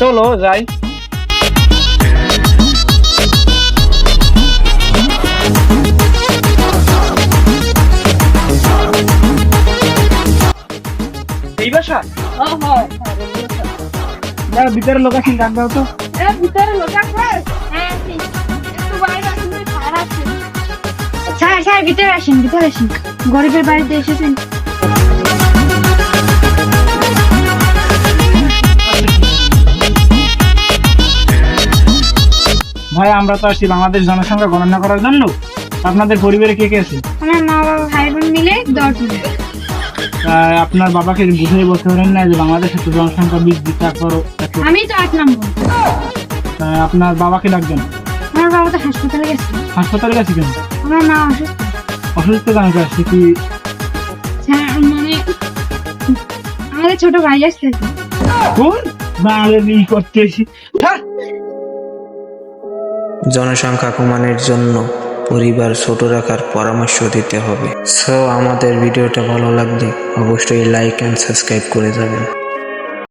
চলো যাই এই বাসা ভিতরে লোক আছেন ডাক দাও তো। এ ভিতরে লোক আছে? হ্যাঁ আছে। স্যার স্যার ভিতরে আসেন ভিতরে আসেন। গরিবের বাড়িতে এসেছেন। ভাই আমরা তো আসছি বাংলাদেশ জনসংখ্যা গণনা করার জন্য। আপনাদের পরিবারে কে কে আছে? আমার মা বাবা ভাই বোন মিলে দশজন আপনার বাবাকে বুঝিয়ে বলতে পারেন না যে বাংলাদেশে তো জনসংখ্যা বৃদ্ধি তারপর এত আমি তো আট নম্বর। আপনার বাবাকে ডাকবেন? আমার বাবা তো হাসপাতালে গেছে। হাসপাতালে গেছে কেন? আমার মা অসুস্থ। অসুস্থ কেন? আসছে কি স্যার মানে আমাদের ছোট ভাই আসছে। কোন? বাংলাদেশ ই করতে এসি হ্যাঁ জনসংখ্যা কমানোর জন্য পরিবার ছোট রাখার পরামর্শ দিতে হবে। সো আমাদের ভিডিওটা ভালো লাগলে অবশ্যই লাইক অ্যান্ড সাবস্ক্রাইব করে যাবেন।